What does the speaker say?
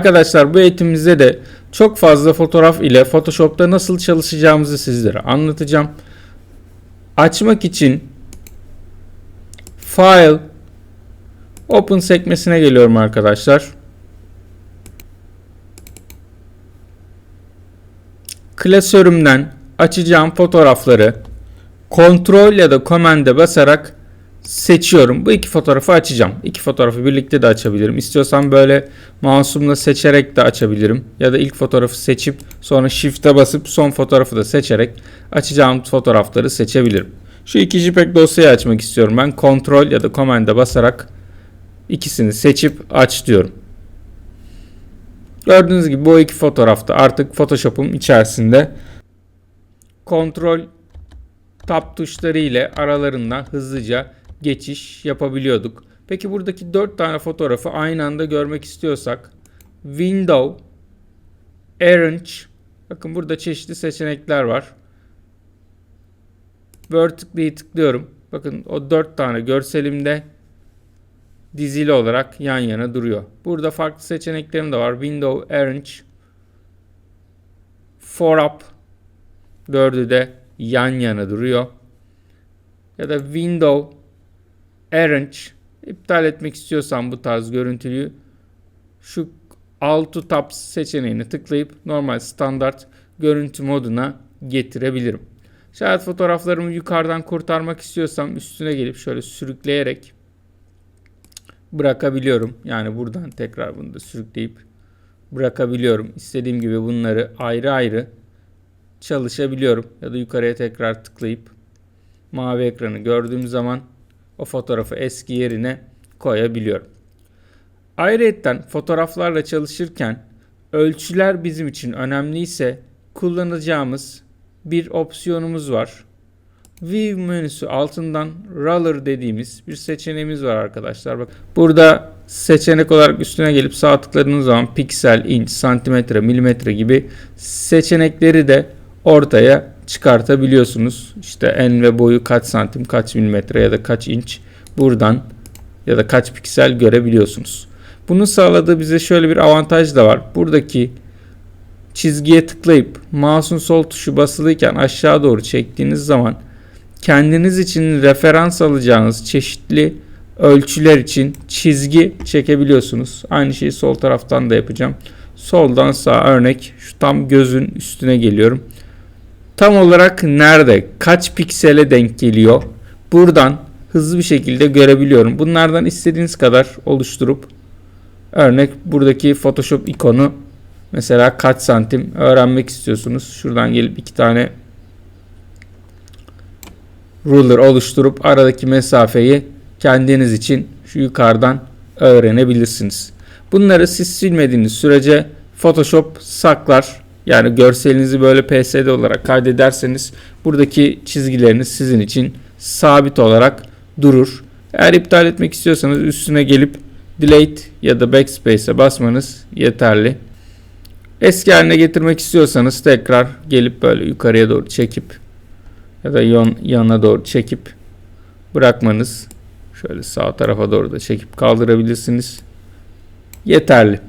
Arkadaşlar bu eğitimimizde de çok fazla fotoğraf ile Photoshop'ta nasıl çalışacağımızı sizlere anlatacağım. Açmak için File Open sekmesine geliyorum arkadaşlar. Klasörümden açacağım fotoğrafları Ctrl ya da Command'e basarak seçiyorum. Bu iki fotoğrafı açacağım. İki fotoğrafı birlikte de açabilirim. İstiyorsam böyle mouse'umla seçerek de açabilirim. Ya da ilk fotoğrafı seçip sonra Shift'e basıp son fotoğrafı da seçerek açacağım fotoğrafları seçebilirim. Şu iki JPEG dosyayı açmak istiyorum ben. Ctrl ya da Command'e basarak ikisini seçip aç diyorum. Gördüğünüz gibi bu iki fotoğrafta artık Photoshop'um içerisinde kontrol tab tuşları ile aralarından hızlıca geçiş yapabiliyorduk. Peki buradaki 4 tane fotoğrafı aynı anda görmek istiyorsak Window Arrange bakın burada çeşitli seçenekler var. Vertically'yi tıklıyorum. Bakın o 4 tane görselimde dizili olarak yan yana duruyor. Burada farklı seçeneklerim de var. Window Arrange For Up dördü de yan yana duruyor. Ya da Window Arrange iptal etmek istiyorsam bu tarz görüntülüyü şu Alt Tabs seçeneğini tıklayıp normal standart görüntü moduna getirebilirim. Şayet fotoğraflarımı yukarıdan kurtarmak istiyorsam üstüne gelip şöyle sürükleyerek bırakabiliyorum. Yani buradan tekrar bunu da sürükleyip bırakabiliyorum. İstediğim gibi bunları ayrı ayrı çalışabiliyorum. Ya da yukarıya tekrar tıklayıp mavi ekranı gördüğüm zaman o fotoğrafı eski yerine koyabiliyorum. Ayrıca fotoğraflarla çalışırken ölçüler bizim için önemliyse kullanacağımız bir opsiyonumuz var. View menüsü altından Roller dediğimiz bir seçeneğimiz var arkadaşlar. Bak burada seçenek olarak üstüne gelip sağ tıkladığınız zaman piksel, inç, santimetre, milimetre gibi seçenekleri de ortaya çıkartabiliyorsunuz. İşte en ve boyu kaç santim, kaç milimetre ya da kaç inç buradan ya da kaç piksel görebiliyorsunuz. Bunun sağladığı bize şöyle bir avantaj da var. Buradaki çizgiye tıklayıp mouse'un sol tuşu basılıyken aşağı doğru çektiğiniz zaman kendiniz için referans alacağınız çeşitli ölçüler için çizgi çekebiliyorsunuz. Aynı şeyi sol taraftan da yapacağım. Soldan sağ örnek şu tam gözün üstüne geliyorum. Tam olarak nerede, kaç piksele denk geliyor? Buradan hızlı bir şekilde görebiliyorum. Bunlardan istediğiniz kadar oluşturup örnek buradaki Photoshop ikonu mesela kaç santim öğrenmek istiyorsunuz. Şuradan gelip iki tane ruler oluşturup aradaki mesafeyi kendiniz için şu yukarıdan öğrenebilirsiniz. Bunları siz silmediğiniz sürece Photoshop saklar. Yani görselinizi böyle PSD olarak kaydederseniz buradaki çizgileriniz sizin için sabit olarak durur. Eğer iptal etmek istiyorsanız üstüne gelip Delete ya da Backspace'e basmanız yeterli. Eski haline getirmek istiyorsanız tekrar gelip böyle yukarıya doğru çekip ya da yan, yana doğru çekip bırakmanız şöyle sağ tarafa doğru da çekip kaldırabilirsiniz. Yeterli.